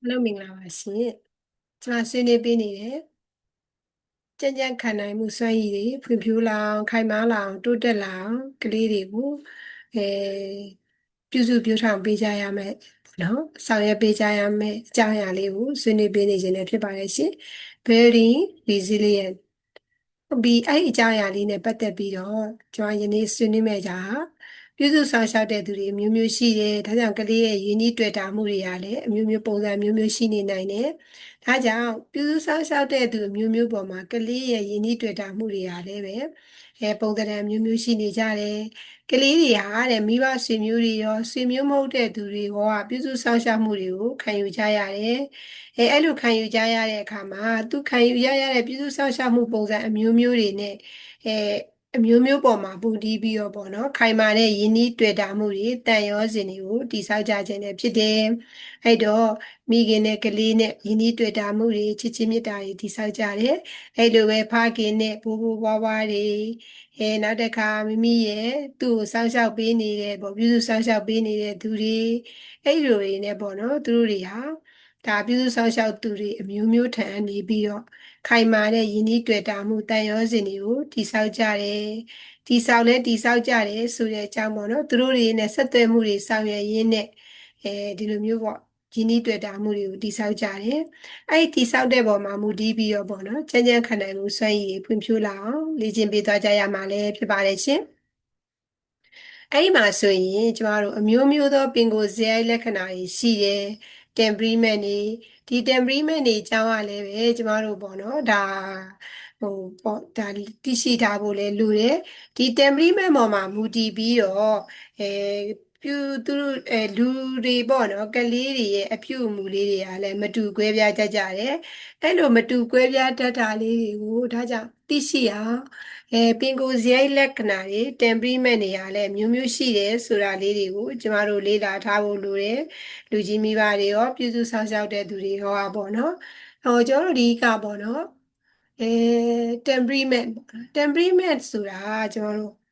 အားလုံးမင်္ဂလာပါရှင်ကျွန်မဆွေးနွေးပေးနေတယ်ကြံ့ကြံ့ခံနိုင်မှုစွမ်းရည်တွေဖွံ့ဖြိုးလာအောင်ခိုင်မာလာအောင်တိုးတက်လာအောင်ကလေးတွေကိုအဲပြုစုပြောင်းထောင်ပေးကြရမယ်နော်ဆောင်ရွက်ပေးကြရမယ်အကြောင်းအရာလေးကိုဆွေးနွေးပေးနေခြင်းလည်းဖြစ်ပါတယ်ရှင် building resilient ပြီးအဲ့အကြောင်းအရာလေးနဲ့ပတ်သက်ပြီးတော့ကျွန်တော်ယနေ့ဆွေးနွေးမယ့်ကြာ ပြုစုဆောင်ရှောက်တဲ့သူတွေအမျိုးမျိုးရှိတယ်ဒါကြောင့်ကလေးရဲ့ယဉ်ကျေးတွေ့တာမှုတွေကလည်းအမျိုးမျိုးပုံစံမျိုးမျိုးရှိနေနိုင်တယ်ဒါကြောင့်ပြုစုဆောင်ရှောက်တဲ့သူအမျိုးမျိုးပေါ်မှာကလေးရဲ့ယဉ်ကျေးတွေ့တာမှုတွေကလည်းပဲအဲပုံစံမျိုးမျိုးရှိနေကြတယ်ကလေးတွေဟာတဲ့မိဘဆွေမျိုးတွေရောဆွေမျိုးမဟုတ်တဲ့သူတွေရောပြုစုဆောင်ရှောက်မှုတွေကိုခံယူကြရတယ်အဲအဲ့လိုခံယူကြရတဲ့အခါမှာသူခံယူရရတဲ့ပြုစုဆောင်ရှောက်မှုပုံစံအမျိုးမျိုးတွေနဲ့အဲ အမျိုးမျိုးပေါ်မှာပူတည်ပြီးတော့ပေါ့နော်ခိုင်မာတဲ့ယဉ်ဤတွေ့တာမှုတွေတန်ရောစင်တွေကိုတိဆောက်ကြခြင်းနဲ့ဖြစ်တယ်အဲ့တော့မိခင်နဲ့ကလေးနဲ့ယဉ်ဤတွေ့တာမှုတွေချစ်ချင်းမေတ္တာတွေတိဆောက်ကြတယ်အဲ့လိုပဲဖခင်နဲ့ဘိုးဘိုးဘွားဘွားတွေအဲနောက်တစ်ခါမိမိရဲ့သူ့ကိုစောင့်ရှောက်ပေးနေတဲ့ပေါ့ပြုစုစောင့်ရှောက်ပေးနေတဲ့သူတွေအဲ့လိုတွေနဲ့ပေါ့နော်သူတို့တွေဟာ ဒါပြုစုစောင့်ရှောက်သူတွေအမျိုးမျိုးထံနေပြီးတော့ခိုင်မာတဲ့ယဉ်ဤတွေ့တာမှုတန်ရောစင်တွေကိုတိဆောက်ကြတယ်တိဆောက်လဲတိဆောက်ကြတယ်ဆိုတဲ့အကြောင်းပေါ့နော်သူတို့တွေနဲ့ဆက်သွယ်မှုတွေဆောင်ရွက်ရင်းနဲ့အဲဒီလိုမျိုးပေါ့ရင်းနှီးတွေ့တာမှုတွေကိုတိဆောက်ကြတယ်။အဲ့ဒီတိဆောက်တဲ့ပုံမှာမူတည်ပြီးတော့ပေါ့နော်။ချမ်းချမ်းခံနိုင်မှုစွမ်းရည်ဖွံ့ဖြိုးလာအောင်လေ့ကျင့်ပေးသွားကြရမှာလည်းဖြစ်ပါတယ်ရှင်။အဲ့ဒီမှာဆိုရင်ကျမတို့အမျိုးမျိုးသောပင်ကိုယ်ဇယိုက်လက္ခဏာတွေရှိတယ်။ temperament တွေဒီ temperament တွေအကြောင်းကလည်းပဲကျမတို့ပေါ့နော်ဒါဟိုပေါ့ဒါသိရှိထားဖို့လည်းလိုတယ်ဒီ temperament ပေါ်မှာမူတည်ပြီးတော့အဲပြုသူတို့အဲလူတွေပေါ့နော်ကလေးတွေရဲ့အပြုအမူလေးတွေကလည်းမတူကွဲပြားတတ်ကြတယ်အဲ့လိုမတူကွဲပြားတတ်တာလေးတွေကိုဒါကြောင့် သိရှိအောင်အဲပင်ကိုယ်စရိုက်လက္ခဏာတွေ temperament တွေကလည်းမျိုးမျိုးရှိတယ်ဆိုတာလေးတွေကိုကျမတို့လေ့လာထားဖို့လိုတယ်လူကြီးမိဘတွေရောပြုစုဆောင်ရှောက်တဲ့သူတွေရောပေါ့နော်ဟောကျွန်တော်တို့ဒီကပေါ့နော်အဲ temperament temperament ဆိုတာကျွန်တော်တို့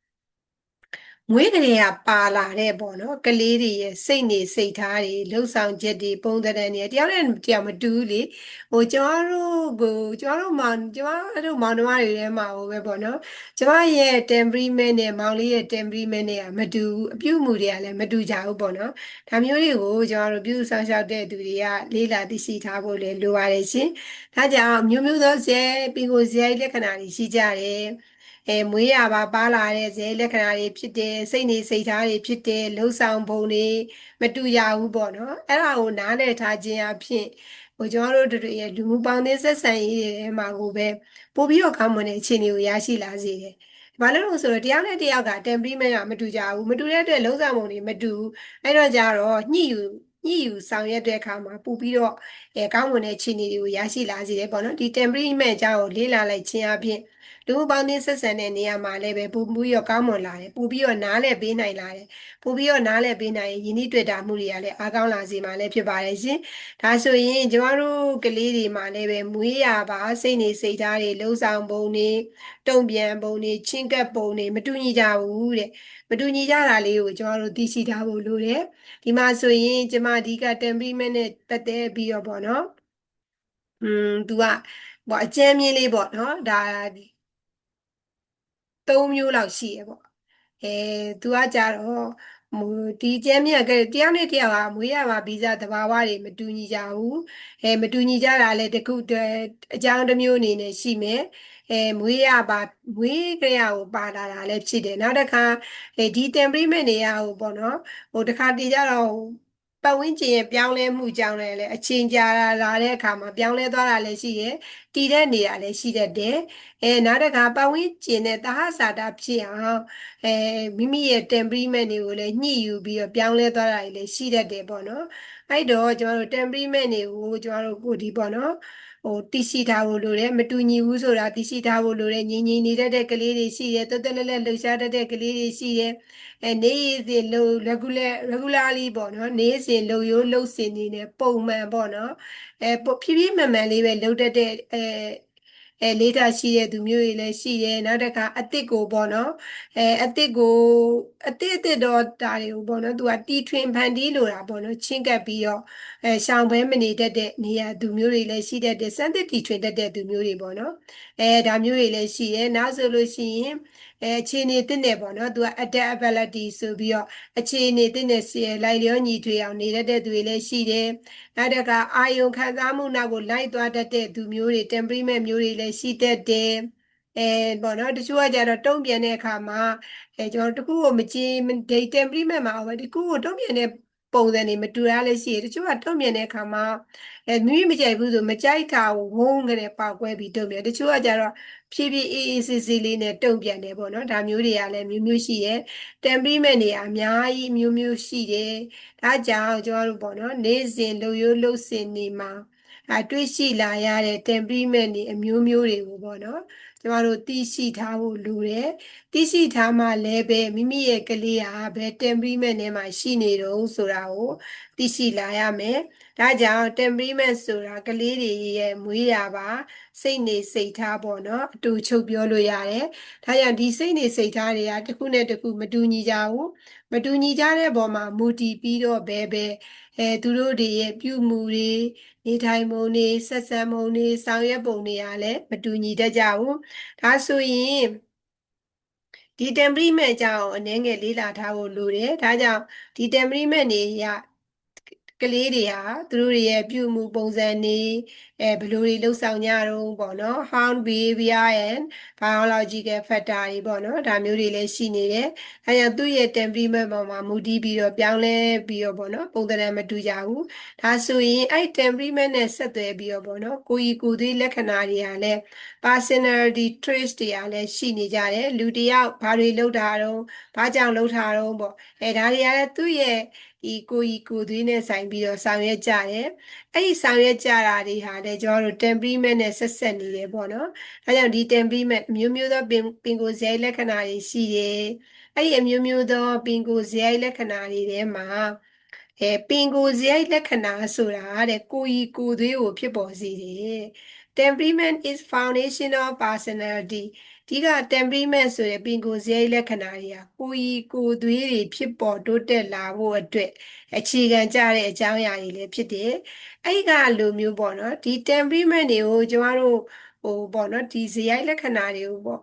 မွေးကလေးကပါလာတဲ့ပေါ့နော်ကလေးတွေရဲ့စိတ်နေစိတ်ထားတွေလှုပ်ဆောင်ချက်တွေပုံသဏ္ဍာန်တွေတယောက်နဲ့တယောက်မတူဘူးလေဟိုကျွန်တော်တို့ကိုကျွန်တော်တို့မောင်ကျွန်တော်တို့မောင်နှမတွေထဲမှာဟိုပဲပေါ့နော်ကျွန်မရဲ့ temperament နဲ့မောင်လေးရဲ့ temperament နဲ့ကမတူဘူးအပြုအမူတွေကလည်းမတူကြဘူးပေါ့နော်ဒါမျိုးတွေကိုကျွန်တော်တို့ပြုဆောင်ရှောက်တဲ့သူတွေကလေးလာသိရှိထားဖို့လည်းလိုပါတယ်ရှင်ဒါကြောင့်မျိုးမျိုးသောဇဲပြီးကိုဇဲလက္ခဏာတွေရှိကြတယ် အဲမွေးရပါပါလာတဲ့ဇဲလက္ခဏာတွေဖြစ်တယ်စိတ်နေစိတ်ထားတွေဖြစ်တယ်လှုပ်ဆောင်ပုံတွေမတူရဘူးပေါ့နော်အဲ့ဒါကိုနားလည်ထားခြင်းအဖြစ်ဟိုကျွန်တော်တို့တို့ရဲ့လူမှုပေါင်းသင်းဆက်ဆံရေးတွေထဲမှာကိုပဲပို့ပြီးတော့ကောင်းမွန်တဲ့အခြေအနေကိုရရှိလာစေတယ်ဘာလို့လဲဆိုတော့တယောက်နဲ့တယောက်က temperament ကမတူကြဘူးမတူတဲ့အတွက်လုံးဆောင်ပုံတွေမတူဘူးအဲ့တော့ကြတော့ညှိယူညှိယူဆောင်ရွက်တဲ့အခါမှာပို့ပြီးတော့ အဲကောင်းမွန်တဲ့အခြေအနေတွေကိုရရှိလာစေတယ်ပေါ့နော်ဒီ temperament အကြောင်းကိုလေ့လာလိုက်ခြင်းအပြင်လူမှုပေါင်းသင်းဆက်ဆံတဲ့နေရာမှာလည်းပဲပူပြီးတော့ကောင်းမွန်လာတယ်ပူပြီးတော့နားလည်ပေးနိုင်လာတယ်ပူပြီးတော့နားလည်ပေးနိုင်ရင်ယဉ်ဤတွေ့တာမှုတွေကလည်းအားကောင်းလာစေမှာလည်းဖြစ်ပါတယ်ရှင်ဒါဆိုရင်ကျမတို့ကလေးတွေမှာလည်းပဲမွေးရပါစိတ်နေစိတ်ထားတွေလှုပ်ဆောင်ပုံတွေတုံ့ပြန်ပုံတွေချင်းကပ်ပုံတွေမတူညီကြဘူးတဲ့မတူညီကြတာလေးကိုကျမတို့သိရှိထားဖို့လိုတယ်ဒီမှာဆိုရင်ကျမအဓိက temperament နဲ့တက်တဲ့ပြီးတော့ပေါ့နอืม तू ကဟိုအကျဉ်းမြင့်လေးပေါ့နော်ဒါ၃မျိုးလောက်ရှိရပေါ့အဲသူကကြတော့မူဒီကျဲမြတ်ကတယောက်နဲ့တယောက်ကမွေးရပါဗီဇသဘာဝတွေမတူညီကြဘူးအဲမတူညီကြတာလည်းတခုအကြောင်းတစ်မျိုးအနေနဲ့ရှိမယ်အဲမွေးရပါမွေးကြရကိုပါလာတာလည်းဖြစ်တယ်နောက်တစ်ခါအဲဒီ temperament တွေကဟိုပေါ့နော်ဟိုတစ်ခါတည်းကြတော့ ပတ်ဝန်းကျင်ရဲ့ပြောင်းလဲမှုကြောင့်လည်းအချိန်ကြာလာတဲ့အခါမှာပြောင်းလဲသွားတာလည်းရှိတယ်တည်တဲ့နေတာလည်းရှိတတ်တယ်အဲနောက်တစ်ခါပတ်ဝန်းကျင်နဲ့တဟဆာတာဖြစ်အောင်အဲမိမိရဲ့ temperament တွေကိုလည်းညှိယူပြီးတော့ပြောင်းလဲသွားတာလည်းရှိတတ်တယ်ပေါ့နော်အဲ့တော့ကျွန်တော်တို့ temperament တွေကိုကျွန်တော်တို့ကိုဒီပေါ့နော်ဟိုသိရှိထားဖို့လိုတယ်မတူညီဘူးဆိုတာသိရှိထားဖို့လိုတယ်ငြိမ်ငြိမ်နေတတ်တဲ့ကလေးတွေရှိတယ်တက်တက်လက်လက်လှူရှားတတ်တဲ့ကလေးတွေရှိတယ်အဲနေစဉ်လှူ regular regularly ပေါ့နော်နေစဉ်လှူရိုးလှုပ်စင်နေနဲ့ပုံမှန်ပေါ့နော်အဲဖြည်းဖြည်းမှန်မှန်လေးပဲလှုပ်တတ်တဲ့အဲ အဲလေးဓာတ်ရှိတဲ့သူမျိုးတွေလည်းရှိတယ်နောက်တစ်ခါအသစ်ကိုပေါ့နော်အဲအသစ်ကိုအသစ်အသစ်တော့ဒါတွေကိုပေါ့နော်သူကတီထွင်ဖန်တီးလိုတာပေါ့နော်ချင်းကပ်ပြီးတော့အဲရှောင်ဘဲမနေတတ်တဲ့နေရာသူမျိုးတွေလည်းရှိတတ်တယ်စမ်းသစ်တီထွင်တတ်တဲ့သူမျိုးတွေပေါ့နော်အဲဒါမျိုးတွေလည်းရှိတယ်နောက်ဆိုလို့ရှိရင်အဲအခြေအနေတင့်တယ်ပေါ့နော်သူက adaptability ဆိုပြီးတော့အခြေအနေတင့်တယ်စီလိုက်လျောညီထွေအောင်နေတတ်တဲ့သူတွေလည်းရှိတယ်နောက်တစ်ခါအာယုံခံစားမှုနောက်ကိုလိုက်သွားတတ်တဲ့သူမျိုးတွေ temperament မျိုးတွေလည်းရှိတတ်တယ်အဲပေါ့နော်တချို့ကကြတော့တုံ့ပြန်တဲ့အခါမှာအဲကျွန်တော်တခုကိုမကြည်ဒိတ် temperament မှာပဲတခုကိုတုံ့ပြန်တဲ့ ပုံစံတွေမတူတာလည်းရှိတယ်တချို့ကတုံ့ပြန်တဲ့အခါမှာအဲမိမိမကြိုက်ဘူးဆိုမကြိုက်တာကိုဝုန်းကနေပေါက်ကွဲပြီးတုံ့ပြန်တချို့ကကြတော့ဖြည်းဖြည်းအေးအေးဆေးဆေးလေးနဲ့တုံ့ပြန်တယ်ပေါ့နော်ဒါမျိုးတွေကလည်းမျိုးမျိုးရှိရဲ့ temperament တွေအများကြီးမျိုးမျိုးရှိတယ်ဒါကြောင့်ကျွန်တော်တို့ပေါ့နော်နေ့စဉ်လှုပ်ရိုးလှုပ်စင်နေမှာအတွေ့ရှိလာရတဲ့ temperament တွေအမျိုးမျိုးတွေကိုပေါ့နော်ကျမတို့သိရှိထားဖို့လိုတယ်သိရှိထားမှလည်းပဲမိမိရဲ့ကလေးဟာဘယ် temperament နဲ့မှရှိနေတုံးဆိုတာကိုသိရှိလာရမယ်ဒါကြောင့် temperament ဆိုတာကလေးတွေရဲ့မွေးရာပါစိတ်နေစိတ်ထားပေါ့နော်အတူချုပ်ပြောလို့ရတယ်ဒါကြောင့်ဒီစိတ်နေစိတ်ထားတွေကတစ်ခုနဲ့တစ်ခုမတူညီကြဘူးမတူညီကြတဲ့ပုံမှာမူတည်ပြီးတော့ဘဲဘဲအဲသူတို့တွေရဲ့ပြုမှုတွေနေထိုင်ပုံတွေဆက်ဆံပုံတွေဆောင်ရွက်ပုံတွေကလည်းမတူညီတတ်ကြဘူးဒါဆိုရင်ဒီ temperament အကြောင်းအနည်းငယ်လေ့လာထားဖို့လိုတယ်ဒါကြောင့်ဒီ temperament တွေက ကလေးတွေဟာသူတို့တွေရဲ့ပြုမှုပုံစံနေအဲဘယ်လိုတွေလှုပ်ဆောင်ကြတော့ပေါ့နော် how behavior and biological factor တွေပေါ့နော်ဒါမျိုးတွေလည်းရှိနေတယ်အဲကြောင့်သူ့ရဲ့ temperament ပေါ်မှာမူတည်ပြီးတော့ပြောင်းလဲပြီးတော့ပေါ့နော်ပုံသဏ္ဍာန်မတူကြဘူးဒါဆိုရင်အဲ့ temperament နဲ့ဆက်သွယ်ပြီးတော့ပေါ့နော်ကိုယ်ကြီးကိုယ်သွေးလက္ခဏာတွေကလည်း personality traits တွေကလည်းရှိနေကြတယ်လူတယောက်ဘာတွေလုပ်တာတော့ဘာကြောင့်လုပ်တာတော့ပေါ့အဲဒါတွေကလည်းသူ့ရဲ့ဒီကိုကြီးကိုသွေးနဲ့ဆိုင်ပြီးတော့ဆောင်ရွက်ကြတယ်အဲ့ဒီဆောင်ရွက်ကြတာတွေဟာလည်းကျွန်တော်တို့ temperament နဲ့ဆက်ဆက်နေတယ်ပေါ့နော်ဒါကြောင့်ဒီ temperament အမျိုးမျိုးသောပင်ပင်ကိုယ်ဇယိုက်လက္ခဏာတွေရှိတယ်အဲ့ဒီအမျိုးမျိုးသောပင်ကိုယ်ဇယိုက်လက္ခဏာတွေထဲမှာအဲပင်ကိုယ်ဇယိုက်လက္ခဏာဆိုတာတဲ့ကိုကြီးကိုသွေးကိုဖြစ်ပေါ်စေတယ် temperament is foundational personality ဒီက temperament ဆိုတဲ့ပင်ကိုယ်စရိုက်လက္ခဏာတွေကကိုယ်ကြီးကိုယ်သွေးတွေဖြစ်ပေါ်တိုးတက်လာဖို့အတွက်အခြေခံကြတဲ့အကြောင်းအရာတွေလည်းဖြစ်တယ်။အဲ့ဒီကလိုမျိုးပေါ့နော်ဒီ temperament တွေကိုကျမတို့ဟိုပေါ့နော်ဒီစရိုက်လက္ခဏာတွေကိုပေါ့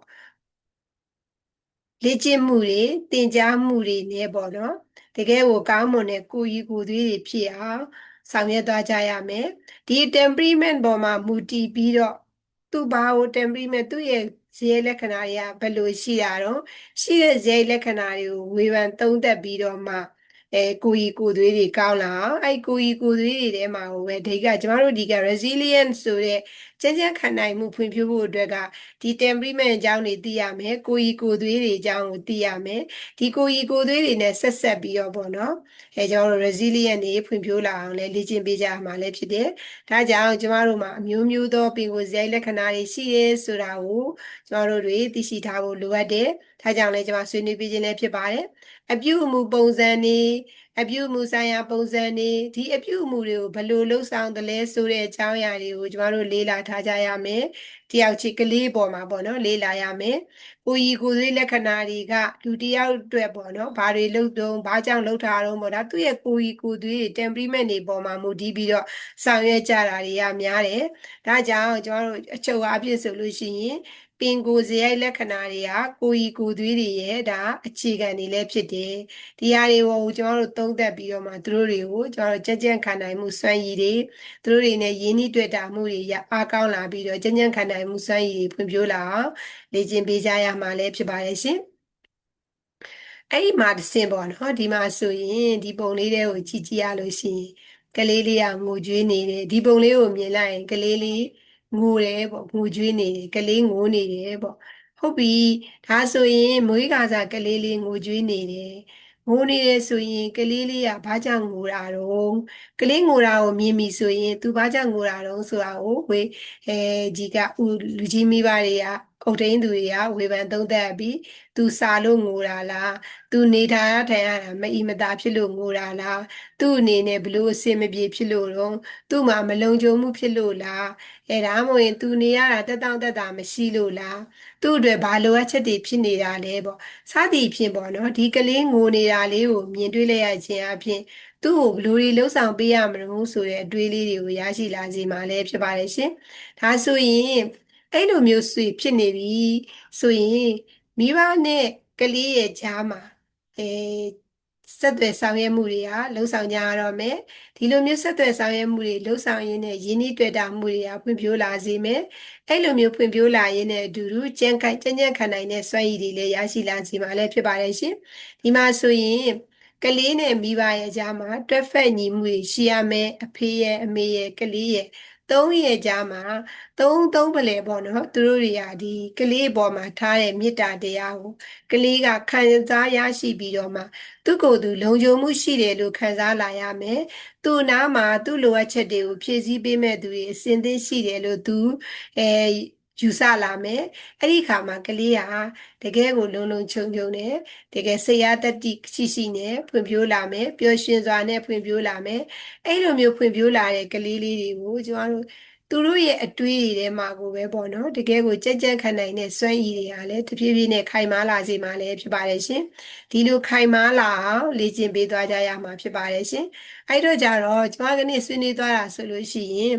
လေ့ကျင့်မှုတွေသင်ကြားမှုတွေနဲ့ပေါ့နော်တကယ်ကိုကောင်းမွန်တဲ့ကိုယ်ကြီးကိုယ်သွေးတွေဖြစ်အောင်ဆောင်ရွက်သွားကြရမယ်ဒီ temperament ပေါ်မှာမူတည်ပြီးတော့သူ့ဘာကို temperament သူ့ရဲ့ ဇယိလက္ခဏာတွေကဘယ်လိုရှိတာတော့ရှိတဲ့ဇယိလက္ခဏာတွေကိုဝေဖန်သုံးသပ်ပြီးတော့မှအဲကိုကြီးကိုသွေးတွေကောင်းလာအောင်အဲကိုကြီးကိုသွေးတွေထဲမှာဟိုပဲဒိတ်ကကျမတို့ဒီက resilience ဆိုတဲ့ ကြမ်းကြမ်းခံနိုင်မှုဖွံ့ဖြိုးဖို့အတွက်ကဒီ temperament အကြောင်းတွေသိရမယ်ကိုကြီးကိုသွေးတွေအကြောင်းကိုသိရမယ်ဒီကိုကြီးကိုသွေးတွေနဲ့ဆက်ဆက်ပြီးတော့ပေါ့နော်အဲကျမတို့ resilient တွေဖွံ့ဖြိုးလာအောင်လဲလေ့ကျင့်ပေးကြမှာလည်းဖြစ်တယ်ဒါကြောင့်ကျမတို့မှာအမျိုးမျိုးသောပင်ကိုယ်ဇယိုက်လက္ခဏာတွေရှိရဲဆိုတာကိုကျမတို့တွေသိရှိထားဖို့လိုအပ်တယ်ဒါကြောင့်လည်းကျမဆွေးနွေးပေးခြင်းလည်းဖြစ်ပါတယ်အပြုအမူပုံစံတွေ အပြုအမူဆိုင်ရာပုံစံတွေဒီအပြုအမူတွေကိုဘယ်လိုလှုပ်ဆောင်သလဲဆိုတဲ့အကြောင်းအရာတွေကိုကျမတို့လေ့လာထားကြရမယ်တယောက်ချစ်ကလေးပေါ်မှာပေါ့နော်လေ့လာရမယ်ကိုကြီးကိုယ်သွေးလက္ခဏာတွေကလူတယောက်အတွက်ပေါ့နော်ဘာတွေလုပ်တုံးဘာကြောင့်လုပ်တာတော့ပေါ့ဒါသူ့ရဲ့ကိုကြီးကိုယ်သွေး temperament တွေပေါ်မှာမူတည်ပြီးတော့ဆောင်ရွက်ကြတာတွေကများတယ်ဒါကြောင့်ကျမတို့အချုပ်အားဖြင့်ဆိုလို့ရှိရင် ပင်ကိုယ်စရိုက်လက္ခဏာတွေကကိုယ်ဤကိုယ်သွေးတွေရဲ့ဒါအခြေခံတွေလည်းဖြစ်တယ်ဒီဟာတွေကိုကျွန်တော်တို့သုံးသပ်ပြီးတော့မှသူတို့တွေကိုကျွန်တော်တို့ကြံ့ကြံ့ခံနိုင်မှုစွမ်းရည်တွေသူတို့တွေနဲ့ရင်းနှီးတွေ့တာမှုတွေရအားကောင်းလာပြီးတော့ကြံ့ကြံ့ခံနိုင်မှုစွမ်းရည်တွေဖွံ့ဖြိုးလာအောင်လေ့ကျင့်ပေးကြရမှာလည်းဖြစ်ပါရဲ့ရှင်အဲ့ဒီမှာတစ်ဆင့်ပေါ့နော်ဒီမှာဆိုရင်ဒီပုံလေးတွေကိုကြည့်ကြည့်ရလို့ရှိရင်ကလေးလေးကငိုကြွေးနေတယ်ဒီပုံလေးကိုမြင်လိုက်ရင်ကလေးလေး ငိုတယ်ပေါ့ငိုကြွေးနေတယ်ကလေးငိုနေတယ်ပေါ့ဟုတ်ပြီဒါဆိုရင်မွေးကာစားကလေးလေးငိုကြွေးနေတယ်ငိုနေတယ်ဆိုရင်ကလေးလေးကဘာကြောင့်ငိုတာတော့ကလေးငိုတာကိုမြင်ပြီဆိုရင် तू ဘာကြောင့်ငိုတာတော့ဆိုတာကိုဝေအဲဒီကလူကြီးမိဘတွေကအုတ်ထိန်သူတွေကဝေဖန်သုံးသပ်ပြီးသူစာလို့ငိုတာလားသူနေထိုင်ရထိုင်ရတာမအီမသာဖြစ်လို့ငိုတာလားသူ့အနေနဲ့ဘလို့အဆင်မပြေဖြစ်လို့တော့သူ့မှာမလုံခြုံမှုဖြစ်လို့လား အဲဒါမှမဟုတ်ရင်သူနေရတာတက်တောင့်တက်တာမရှိလို့လားသူ့အတွက်ဘာလိုအပ်ချက်တွေဖြစ်နေတာလဲပေါ့စသည်ဖြင့်ပေါ့နော်ဒီကလေးငိုနေတာလေးကိုမြင်တွေ့လိုက်ရခြင်းအပြင်သူ့ကိုဘလို့တွေလှုပ်ဆောင်ပေးရမလို့ဆိုတဲ့အတွေးလေးတွေကိုရရှိလာစေမှာလည်းဖြစ်ပါတယ်ရှင်ဒါဆိုရင်အဲ့လိုမျိုးဆွေဖြစ်နေပြီဆိုရင်မိဘနဲ့ကလေးရဲ့ကြားမှာအဲ ဆက်သွယ်ဆောင်ရွက်မှုတွေကလှုပ်ဆောင်ကြရတော့မယ်ဒီလိုမျိုးဆက်သွယ်ဆောင်ရွက်မှုတွေလှုပ်ဆောင်ရင်းနဲ့ရင်းနှီးတွေ့တာမှုတွေကဖွံ့ဖြိုးလာစေမယ်အဲ့လိုမျိုးဖွံ့ဖြိုးလာရင်းနဲ့အတူတူကြံ့ခိုင်ကြံ့ကြံ့ခံနိုင်တဲ့စွမ်းရည်တွေလည်းရရှိလာစေမှာလည်းဖြစ်ပါတယ်ရှင်ဒီမှာဆိုရင်ကလေးနဲ့မိဘရဲ့ကြားမှာတွက်ဖက်ညီမှုတွေရှိရမယ်အဖေရဲ့အမေရဲ့ကလေးရဲ့ သုံးရဲ့ကြားမှာသုံးသုံးပလဲပေါ့နော်သူတို့တွေကဒီကလေးပေါ်မှာထားတဲ့မေတ္တာတရားကိုကလေးကခံစားရရှိပြီးတော့မှသူ့ကိုယ်သူလုံခြုံမှုရှိတယ်လို့ခံစားလာရမယ်သူ့နားမှာသူ့လိုအပ်ချက်တွေကိုဖြည့်ဆည်းပေးမဲ့သူတွေအစဉ်သင့်ရှိတယ်လို့သူအဲ ယူဆလာမယ်အဲ့ဒီခါမှာကလေးဟာတကယ်ကိုလုံလုံခြုံခြုံနဲ့တကယ်စိတ်ရတတိရှိရှိနဲ့ဖွံ့ဖြိုးလာမယ်ပျော်ရွှင်စွာနဲ့ဖွံ့ဖြိုးလာမယ်အဲ့လိုမျိုးဖွံ့ဖြိုးလာတဲ့ကလေးလေးတွေကိုကျွန်တော်တို့သူတို့ရဲ့အတွေးတွေထဲမှာကိုပဲပေါ့နော်တကယ်ကိုကြက်ကြက်ခံနိုင်တဲ့စွမ်းရည်တွေကလည်းတဖြည်းဖြည်းနဲ့ခိုင်မာလာစေမှာလည်းဖြစ်ပါတယ်ရှင်ဒီလိုခိုင်မာလာအောင်လေ့ကျင့်ပေးသွားကြရမှာဖြစ်ပါတယ်ရှင်အဲ့တော့ကြတော့ကျွန်မကနေ့ဆွေးနွေးသွားတာဆိုလို့ရှိရင်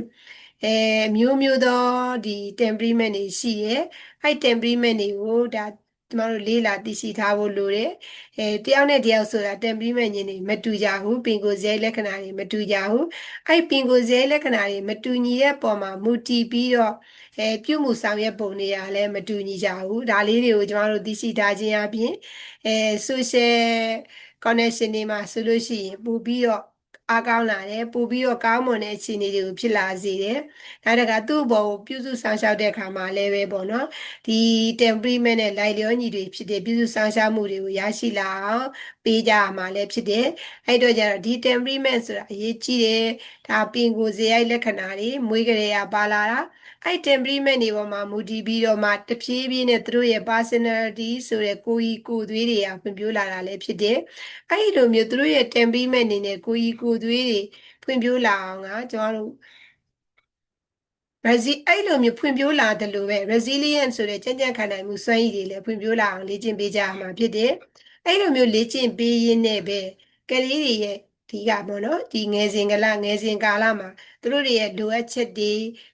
အဲမျိုးမျိုးသောဒီ temperament တွေရှိရဲ့အဲ့ temperament တွေကိုဒါကျမတို့လေးလာသိရှိထားဖို့လိုတယ်။အဲတယောက်နဲ့တယောက်ဆိုတာ temperament ညင်တွေမတူကြဘူး။ပင်ကိုယ်ဇဲလက္ခဏာတွေမတူကြဘူး။အဲ့ပင်ကိုယ်ဇဲလက္ခဏာတွေမတူညီတဲ့ပုံမှာမူတည်ပြီးတော့အဲပြုမှုဆောင်ရွက်ပုံတွေကလည်းမတူညီကြဘူး။ဒါလေးတွေကိုကျမတို့သိရှိထားခြင်းအပြင်အဲ social connection တွေမှာဆိုလို့ရှိရင်ပို့ပြီးတော့ အားကောင်းလာတယ်ပို့ပြီးတော့ကောင်းမွန်တဲ့အခြေအနေတွေကိုဖြစ်လာစေတယ်။ဒါတကသူ့ဘောကိုပြုစုဆောင်ရှောက်တဲ့အခါမှာလည်းပဲပေါ့နော်ဒီ temperament နဲ့လိုက်လျောညီတွေဖြစ်တဲ့ပြုစုဆောင်ရှောက်မှုတွေကိုရရှိလာအောင် ပေးကြရမှာလည်းဖြစ်တယ်။အဲ့တော့ကျတော့ဒီ temperament ဆိုတာအရေးကြီးတယ်။ဒါပင်ကိုယ်ဇေယျလက္ခဏာတွေမွေးကြရပါလာတာအဲ့ temperament တွေပေါ်မှာမူတည်ပြီးတော့မှတဖြည်းဖြည်းနဲ့သူတို့ရဲ့ personality ဆိုတဲ့ကိုယ်ကြီးကိုယ်သွေးတွေကဖွံ့ဖြိုးလာတာလည်းဖြစ်တယ်။အဲ့ဒီလိုမျိုးသူတို့ရဲ့ temperament နေနဲ့ကိုယ်ကြီးကိုယ်သွေးတွေဖွံ့ဖြိုးလာအောင်ကကျွန်တော်တို့ resi အဲ့လိုမျိုးဖွံ့ဖြိုးလာတယ်လို့ပဲ resilient ဆိုတဲ့ကြံ့ကြံ့ခံနိုင်မှုစွမ်းရည်တွေလည်းဖွံ့ဖြိုးလာအောင်လေ့ကျင့်ပေးကြရမှာဖြစ်တယ်။ အဲ့လိုမျိုးလေ့ကျင့်ပေးရင်းနဲ့ပဲကလေးတွေရဲ့ဒီကပေါ့နော်ဒီငယ်စဉ်ကလငယ်စဉ်ကာလမှာသူတို့တွေရဲ့လိုအပ်ချက်တွေ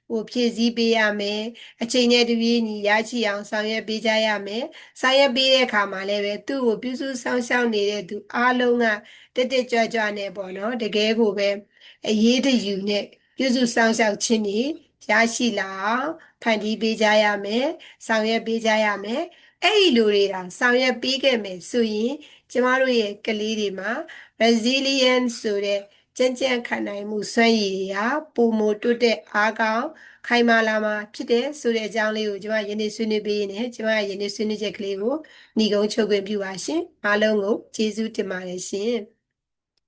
ဟိုဖြည့်ဆည်းပေးရမယ်အချိန်နဲ့တပြေးညီရရှိအောင်ဆောင်ရွက်ပေးကြရမယ်ဆောင်ရွက်ပေးတဲ့အခါမှာလည်းပဲသူ့ကိုပြုစုဆောင်ရှောက်နေတဲ့သူအားလုံးကတက်တက်ကြွကြွနဲ့ပေါ့နော်တကယ်ကိုပဲအရေးတယူနဲ့ပြုစုဆောင်ရှောက်ခြင်းတွေရရှိလာအောင်ဖန်တီးပေးကြရမယ်ဆောင်ရွက်ပေးကြရမယ် အဲ့ဒီလူတွေဒါဆောင်ရွက်ပေးခဲ့မယ်ဆိုရင်ကျမတို့ရဲ့ကလေးတွေမှာ resilience ဆိုတဲ့ကြံ့ကြံ့ခံနိုင်မှုစွမ်းရည်တွေကပုံမတွတ်တဲ့အားကောင်းခိုင်မာလာမှာဖြစ်တဲ့ဆိုတဲ့အကြောင်းလေးကိုကျွန်မယနေ့ဆွေးနွေးပေးရင်းနဲ့ကျွန်မယနေ့ဆွေးနွေးချက်ကလေးကိုညီကုန်းချုပ်ခွင့်ပြုပါရှင်အားလုံးကိုကျေးဇူးတင်ပါတယ်ရှင်